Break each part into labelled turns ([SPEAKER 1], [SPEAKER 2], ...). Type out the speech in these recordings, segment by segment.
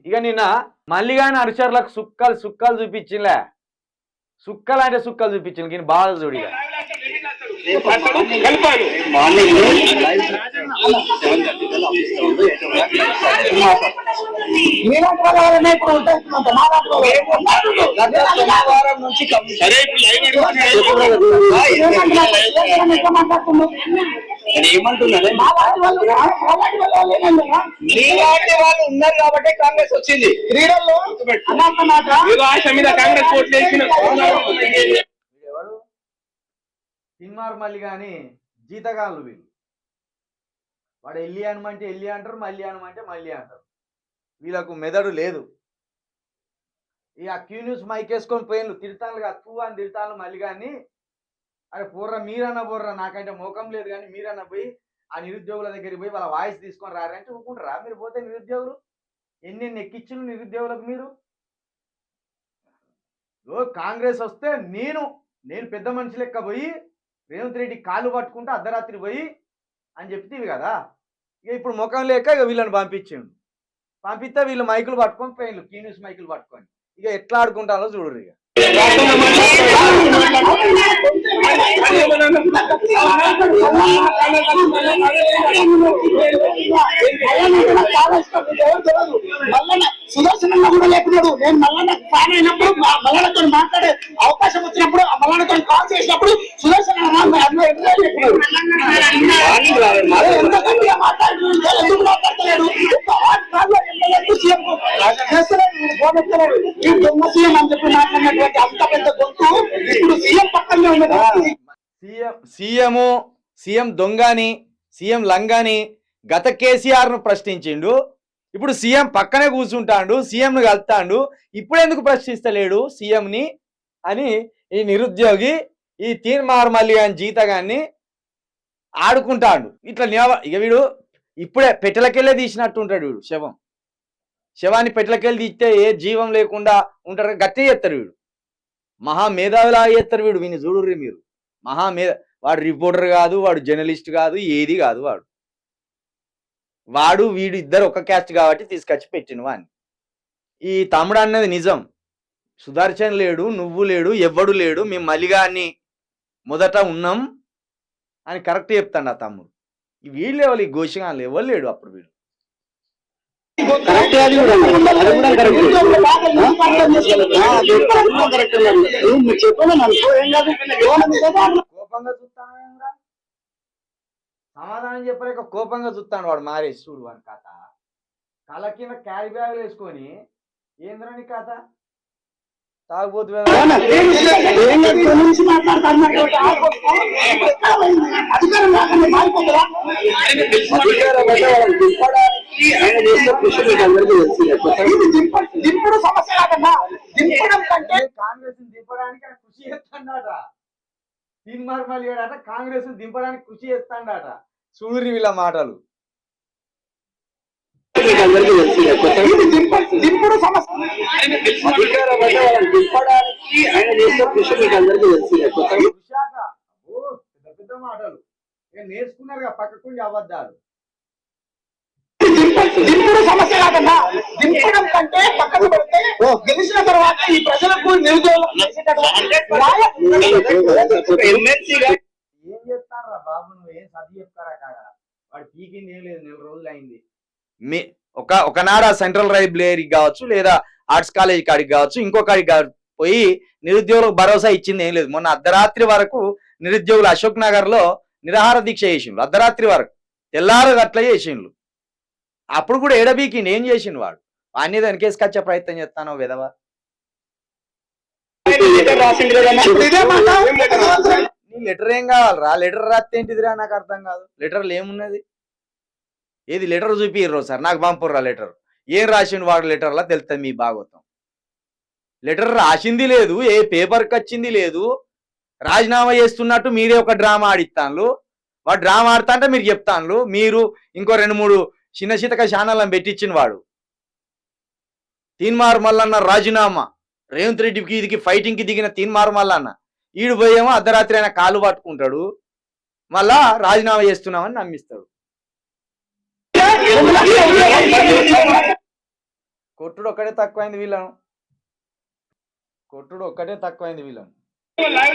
[SPEAKER 1] ఇక నిన్న మల్లిగాని అనుచరులకు సుక్కలు సుక్కలు చూపించింలే సుక్కలు అంటే సుక్కలు చూపించింది కానీ బాగా చూడు ఇక.
[SPEAKER 2] కలపాలి
[SPEAKER 3] మీలాంటి వాళ్ళ వల్లనే ఇప్పుడు ఉంటున్నంత మాలాంటి వాళ్ళు
[SPEAKER 2] సోమవారం నుంచి సరే
[SPEAKER 3] మాలాంటి వాళ్ళు
[SPEAKER 2] ఉన్నారు కాబట్టి కాంగ్రెస్ వచ్చింది.
[SPEAKER 3] క్రీడల్లో
[SPEAKER 2] ఆశ మీద కాంగ్రెస్ ఓట్లు వేసిన
[SPEAKER 1] తిన్మార్ మల్లి కానీ జీతగాళ్ళు వీళ్ళు. వాడు ఎల్లి అనమంటే ఎల్లి అంటారు మళ్ళీ అనమంటే మళ్ళీ అంటారు. వీళ్ళకు మెదడు లేదు. ఈ ఆ క్యూ న్యూస్ మైక్ వేసుకొని పోయిన్లు తిడతాను కాదు తూ అని తిడతాను మళ్ళీ కానీ అరే పూర్ర మీరన్నా పోర్రా నాకంటే మోకం లేదు కానీ మీరన్నా పోయి ఆ నిరుద్యోగుల దగ్గరికి పోయి వాళ్ళ వాయిస్ తీసుకొని రారంటే ఊకుంటారా మీరు పోతే నిరుద్యోగులు? ఎన్ని ఎక్కిచ్చులు నిరుద్యోగులకు మీరు? కాంగ్రెస్ వస్తే నేను నేను పెద్ద మనిషి లెక్క పోయి రేవంత్ రెడ్డి కాళ్ళు పట్టుకుంటే అర్ధరాత్రి పోయి అని చెప్తీవి కదా? ఇక ఇప్పుడు ముఖం లేక ఇక వీళ్ళని పంపించిండు. పంపిస్తే వీళ్ళు మైకులు పట్టుకొని పోయిన్లు కీన్యూస్ మైకులు పట్టుకొని. ఇక ఎట్లా ఆడుకుంటారో చూడరు ఇక.
[SPEAKER 3] సుదర్శనంగా కూడా లేకున్నాడు నేను మల్లన్న ఫ్యాన్ అయినప్పుడు మా మల్లన్నతో మాట్లాడే అవకాశం వచ్చినప్పుడు ఆ మల్లన్నతో కాల్ చేసినప్పుడు సుదర్శన్ అన్న నా అన్న ఎట్లా లేకున్నాడు అదే ఎంత గట్టిగా మాట్లాడుతున్నాడు ఎందుకు మాట్లాడతలేడు ఒక్క వార్డ్ కాల్లో ఎమ్మెల్యేకు సీఎం చేస్తలేడు వీడు ఫోన్ ఎత్తలేడు ఈ దొంగ సీఎం అని చెప్పి మాట్లాడినటువంటి అంత గొంతు ఇప్పుడు సీఎం పక్కనే ఉన్నది.
[SPEAKER 1] సీఎం సీఎం సీఎం దొంగని సీఎం లంగాని గత కేసీఆర్ను ప్రశ్నించిండు. ఇప్పుడు సీఎం పక్కనే కూర్చుంటాడు సీఎంను కలుతాడు. ఇప్పుడు ఎందుకు ప్రశ్నిస్తలేడు సీఎంని అని ఈ నిరుద్యోగి ఈ తీర్మార్ మల్లి అని జీతగాన్ని ఆడుకుంటాడు. ఇట్లా ఇక వీడు ఇప్పుడే పెట్టెలకెళ్ళే తీసినట్టు ఉంటాడు వీడు శవం. శవాన్ని పెట్టెలకెళ్ళి తీస్తే ఏ జీవం లేకుండా ఉంటారు గట్టి చేస్తారు వీడు. మహా మేధావిలా చేస్తారు వీడు వీని చూడుర్రి మీరు. మహా మే వాడు రిపోర్టర్ కాదు వాడు జర్నలిస్ట్ కాదు ఏది కాదు వాడు. వాడు వీడు ఇద్దరు ఒక క్యాస్ట్ కాబట్టి తీసుకొచ్చి పెట్టిన వాడిని ఈ తమ్ముడు అన్నది నిజం. సుదర్శన్ లేడు నువ్వు లేడు ఎవ్వడు లేడు మేము మలిగాన్ని మొదట ఉన్నాం అని కరెక్ట్ చెప్తాడు ఆ తమ్ముడు. వీళ్ళు ఎవరు ఈ గోషగాన్లు ఎవరు లేడు అప్పుడు వీడు?
[SPEAKER 2] కరెక్ట్ అది కూడా అది కూడా కరెక్ట్.
[SPEAKER 3] చెప్పాను అనుకో ఏం కాదు
[SPEAKER 1] కోపంగా చూస్తాను సమాధానం చెప్పలేక కోపంగా చూస్తాను వాడు మారేసి చూడు వాడి కథ. కళ్ళ కింద క్యారీ బ్యాగ్ వేసుకొని ఏంద్రని కథ? తాగుబోతు
[SPEAKER 3] దింపుడు సమస్య కాదన్నా దింపడం కంటే
[SPEAKER 1] కాంగ్రెస్ దింపడానికి కృషి చేస్తాడట తీన్మార్ కాంగ్రెస్ దింపడానికి కృషి చేస్తాడట చూడురి వీళ్ళ మాటలు
[SPEAKER 3] దింపుడు సమస్య
[SPEAKER 2] దింపడానికి ఆయన కృషి మీకు అందరికీ తెలిసిందే
[SPEAKER 1] పెద్ద పెద్ద మాటలు. నేర్చుకున్నారు పక్కకుండా అబద్ధాలు.
[SPEAKER 3] సమస్య కాదన్నా దింపడం కంటే పక్కన పెడితే గెలిచిన తర్వాత ఈ ప్రజలకు నిరుద్యోగం చేసేటటువంటి న్యాయ-
[SPEAKER 2] ఎమ్మెల్సీగా
[SPEAKER 1] ఏం చేస్తారా బాబు నువ్వు? ఏం సర్ది చెప్తారా కాడ వాడు పీకింది ఏం లేదు నెల రోజులు అయింది. మీ ఒక ఒకనాడు ఆ సెంట్రల్ లైబ్రరీకి కావచ్చు లేదా ఆర్ట్స్ కాలేజ్ కాడికి కావచ్చు ఇంకో కాడికి పోయి నిరుద్యోగులకు భరోసా ఇచ్చింది ఏం లేదు. మొన్న అర్ధరాత్రి వరకు నిరుద్యోగులు అశోక్ నగర్లో నిరాహార దీక్ష చేసిండ్రు. అర్ధరాత్రి వరకు. తెల్లారు అట్లా చేసిండ్రు. అప్పుడు కూడా ఎడబీకిండి ఏం చేసిండు వాడు. అన్ని వెనకేసుకొచ్చే ప్రయత్నం చేస్తాను విధవ? లెటర్ ఏం కావాలరా లెటర్ రాస్తే ఏంటిదిరా? నాకు అర్థం కాదు. లెటర్లు ఏమున్నది? ఏది లెటర్ చూపిర్రో సార్? నాకు పంపుర్రా లెటర్. ఏం రాసిండు వాడు లెటర్లా? తెలుస్తుంది మీ భాగవతం లెటర్ రాసింది లేదు ఏ పేపర్కి వచ్చింది లేదు. రాజీనామా చేస్తున్నట్టు మీరే ఒక డ్రామా ఆడిస్తాను వాడు డ్రామా ఆడుతా అంటే మీరు చెప్తాను మీరు ఇంకో రెండు మూడు చిన్న చితక శానలం పెట్టించిన వాడు తీన్మార్ మల్లన్న రాజీనామా రేవంత్ రెడ్డికి ఇదికి ఫైటింగ్కి దిగిన తీన్మార్ మల్లన్న ఈడు పోయేమో అర్ధరాత్రి ఆయన కాలు పట్టుకుంటాడు మళ్ళా రాజీనామా చేస్తున్నామని నమ్మిస్తాడు కొట్టుడు ఒక్కటే తక్కువైంది వీళ్ళను కొట్టుడు ఒక్కటే తక్కువైంది వీళ్ళను
[SPEAKER 4] లైవ్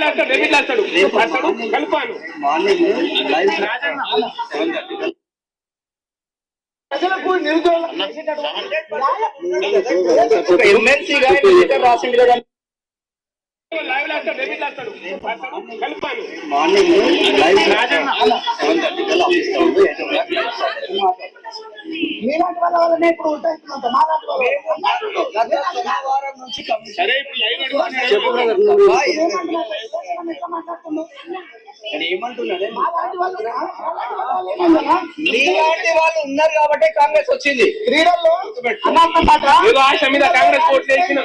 [SPEAKER 3] ప్రజలకు నిరుద్యోగులకు
[SPEAKER 2] ఒక ఎమ్మెల్సీగా లెటర్ రాసింది కదా. మార్నింగ్
[SPEAKER 3] మీలాంటి వాళ్ళ వల్లనే ఇప్పుడు మాలాంటి మాలాంటి వాళ్ళు
[SPEAKER 2] ఉన్నారు కాబట్టి కాంగ్రెస్ వచ్చింది.
[SPEAKER 3] క్రీడల్లో
[SPEAKER 4] ఆశ మీద కాంగ్రెస్ ఓట్లు వేసిన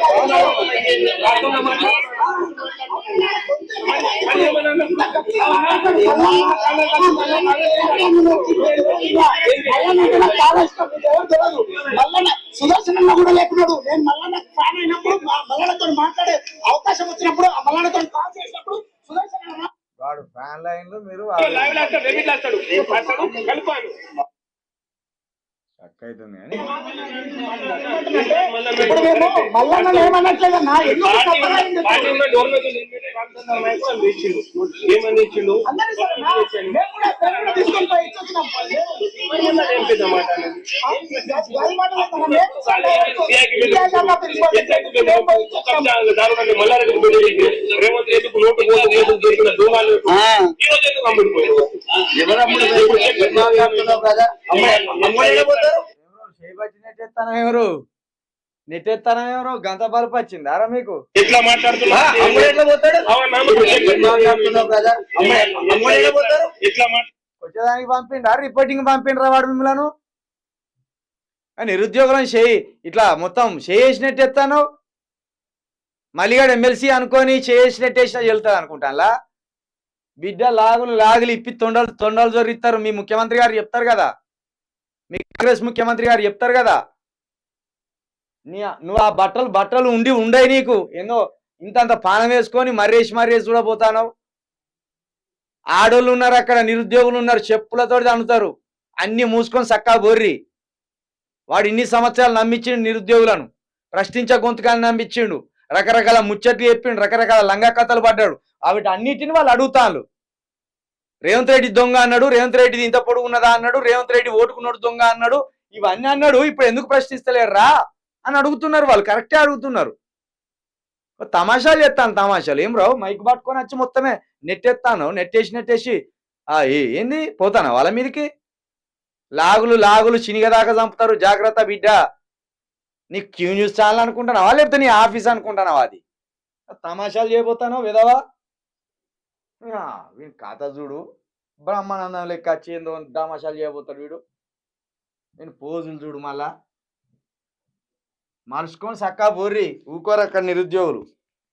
[SPEAKER 3] మల్లన్న సుదర్శనంలో కూడా లేకున్నాడు. నేను మల్లన్న ఫ్యాన్ అయినప్పుడు మా- మల్లన్నతో మాట్లాడే అవకాశం వచ్చినప్పుడు ఆ మల్లన్నతో కాల్
[SPEAKER 1] ఫ్యాన్ లైన్లు మీరు అవుతుంది కానీ.
[SPEAKER 3] ఇప్పుడు. మేము మల్లన్న ఏమన్నట్లేదన్నా ఎందుకు
[SPEAKER 4] ఏమని ఇచ్చిండు
[SPEAKER 3] అందరినీ సరే నా- మేము కూడా మేము కూడా తీసుకొని పోయి ఇచ్చొచ్చినాం.
[SPEAKER 4] ఏం పెద్ద మాట అనేది.
[SPEAKER 3] ఆ, గది మాటలు మనం ఏం చేయాలి? విద్యాశాఖ ప్రిన్సిపల్ సెక్రటరీ మేము పోయి ఇచ్చొచ్చినాం.
[SPEAKER 4] దారుణంగా మల్లారెడ్డి పెళ్ళి చేసి రేవంత్ రెడ్డికి నోటు దొరికిన ఈ రోజు ఎందుకు అమ్ముడిపోయారు?
[SPEAKER 1] ఎవరు నెట్టెత్తానం ఎవరు? నెట్టెత్తానం ఎవరు? గంత బలుపు వచ్చింది అరా మీకు
[SPEAKER 4] మాట్లాడుతున్నారు
[SPEAKER 1] వచ్చేదానికి పంపిండా? రిపోర్టింగ్ పంపిండ్రా వాడు మిమ్మలను? నిరుద్యోగులను చేయి. ఇట్లా మొత్తం చేసినట్టు ఎత్తాను మలిగాడు ఎమ్మెల్సీ అనుకొని చేసినట్టు వేసినా వెళ్తుంది అనుకుంటానులా? బిడ్డ లాగులు లాగులు ఇప్పి తొండలు తొండలు జొరిస్తారు మీ ముఖ్యమంత్రి గారు చెప్తారు కదా? మీ కాంగ్రెస్ ముఖ్యమంత్రి గారు చెప్తారు కదా? నీ నువ్వు ఆ బట్టలు బట్టలు ఉండి ఉండయి నీకు. ఎన్నో ఇంతంత పానం వేసుకొని మర్రేసి మర్రేసి చూడబోతాను ఆడోళ్ళు ఉన్నారు అక్కడ నిరుద్యోగులు ఉన్నారు చెప్పులతో అన్నుతారు అన్ని మూసుకొని సక్కా బొర్రి. వాడు ఇన్ని సంవత్సరాలు నమ్మించిండు నిరుద్యోగులను. ప్రశ్నించ గొంతుకాన్ని నమ్మించిండు. రకరకాల ముచ్చట్లు చెప్పిండు రకరకాల లంగా కథలు పడ్డాడు. వాటి అన్నిటిని వాళ్ళు అడుగుతాను రేవంత్ రెడ్డి దొంగ అన్నాడు రేవంత్ రెడ్డిది ఇంత పొడుగు ఉన్నదా అన్నాడు రేవంత్ రెడ్డి ఓటుకున్నాడు దొంగ అన్నాడు ఇవన్నీ అన్నాడు. ఇప్పుడు ఎందుకు ప్రశ్నిస్తలేరు రా అని అడుగుతున్నారు వాళ్ళు కరెక్టే అడుగుతున్నారు. తమాషాలు చేస్తాను తమాషాలు. ఏం రావు? మైక్ పట్టుకొని వచ్చి మొత్తమే నెట్టేస్తాను నెట్టేసి నెట్టేసి ఏంది? పోతాను వాళ్ళ మీదకి? లాగులు లాగులు చినిగదాకా చంపుతారు. జాగ్రత్త బిడ్డ. నీ క్యూ న్యూస్ ఛానల్ అనుకుంటున్నావా లేకపోతే నీ ఆఫీస్ అనుకుంటున్నావా అది తమాషాలు చేయబోతానో విధవా? ఆ, వీడి కథ చూడు. బ్రహ్మానందం లెక్క వచ్చి ఏందో తమాషాలు చేయబోతాడు వీడు. నేను పోజులు చూడు మళ్ళా. మరుచుకొని సక్కా బోర్రి ఊకోరు అక్కడ నిరుద్యోగులు